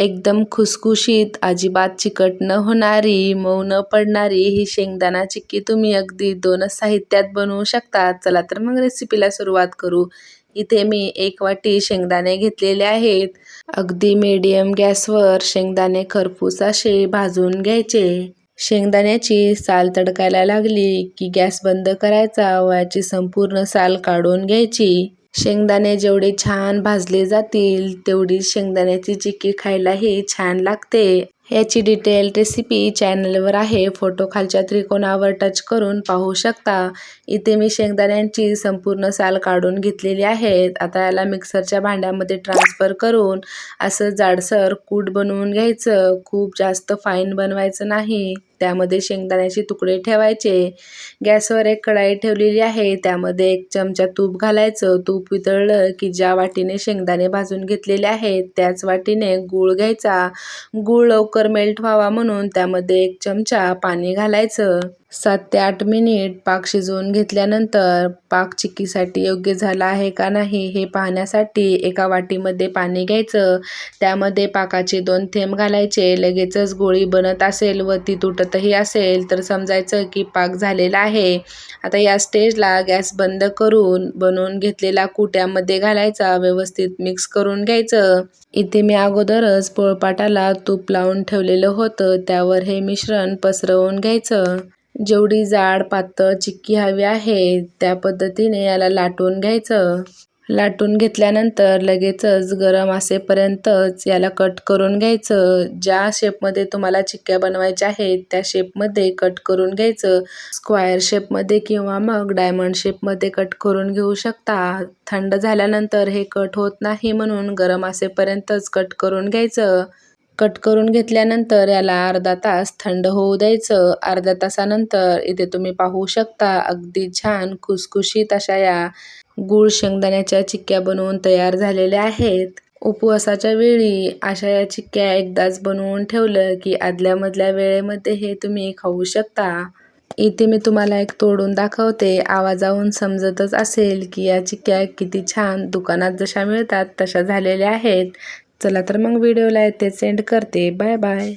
एकदम खुसखुशीत अजिबात चिकट न होणारी मऊ न पडणारी ही शेंगदाणा चिक्की तुम्ही अगदी दोनच साहित्यात बनवू शकता. चला तर मग रेसिपीला सुरुवात करू. इथे मी एक वाटी शेंगदाणे घेतलेले आहेत. अगदी मीडियम गॅसवर शेंगदाणे खरपूस असे भाजून घ्यायचे. शेंगदाण्याची साल तडकायला लागली की गॅस बंद करायचा. व याची संपूर्ण साल काढून घ्यायची. शेंगदाणे जेवढे छान भाजले जातील तेवढी शेंगदाण्याची चिक्की खायलाही छान लागते. याची डिटेल रेसिपी चॅनलवर आहे. फोटो खालच्या त्रिकोणावर टच करून पाहू शकता. इथे मी शेंगदाण्यांची संपूर्ण साल काढून घेतलेली आहेत. आता याला मिक्सरच्या भांड्यामध्ये ट्रान्सफर करून असं जाडसर कूट बनवून घ्यायचं. खूप जास्त फाईन बनवायचं नाही. त्यामध्ये शेंगदाण्याचे तुकडे ठेवायचे. गॅसवर एक कढाई ठेवलेली आहे. त्यामध्ये एक चमचा तूप घालायचं. तूप वितळलं की ज्या वाटीने शेंगदाणे भाजून घेतलेले आहेत त्याच वाटीने गूळ घ्यायचा. गूळ लवकर मेल्ट व्हावा म्हणून त्यामध्ये एक चमचा पाणी घालायचं. सात ते आठ मिनिट पाक शिजवून घेतल्यानंतर पाक चिक्कीसाठी योग्य झाला आहे का नाही हे पाहण्यासाठी एका वाटीमध्ये पाणी घ्यायचं. त्यामध्ये पाकाचे दोन थेंब घालायचे. लगेचच गोळी बनत असेल व ती तुटतही असेल तर समजायचं की पाक झालेला आहे. आता या स्टेजला गॅस बंद करून बनवून घेतलेला कुट्यामध्ये घालायचा. व्यवस्थित मिक्स करून घ्यायचं. इथे मी अगोदरच पोळपाटाला तूप लावून ठेवलेलं होतं. त्यावर हे मिश्रण पसरवून घ्यायचं. जेवढी जाड पातळ चिक्की हवी आहे त्या पद्धतीने याला लाटून घ्यायचं. लाटून घेतल्यानंतर लगेचच गरम असेपर्यंतच याला कट करून घ्यायचं. ज्या शेपमध्ये तुम्हाला चिक्क्या बनवायच्या आहेत त्या शेपमध्ये कट करून घ्यायचं. स्क्वायर शेपमध्ये किंवा मग डायमंड शेपमध्ये कट करून घेऊ शकता. थंड झाल्यानंतर हे कट होत नाही म्हणून गरम असेपर्यंतच कट करून घ्यायचं. कट करून घेतल्यानंतर याला अर्धा तास थंड होऊ द्यायचं. अर्ध्या तासानंतर इथे तुम्ही पाहू शकता अगदी छान खुसखुशीत अशा या गूळ शेंगदाण्याच्या चिक्क्या बनवून तयार झालेल्या आहेत. उपवासाच्या वेळी अशा या चिक्क्या एकदाच बनवून ठेवलं की आदल्यामधल्या वेळेमध्ये हे तुम्ही खाऊ शकता. इथे मी तुम्हाला एक तोडून दाखवते. आवाजाहून समजतच असेल की या चिक्क्या किती छान दुकानात जशा मिळतात तशा झालेल्या आहेत. चला तर मग व्हिडिओला येथे सेंड करते. Bye bye.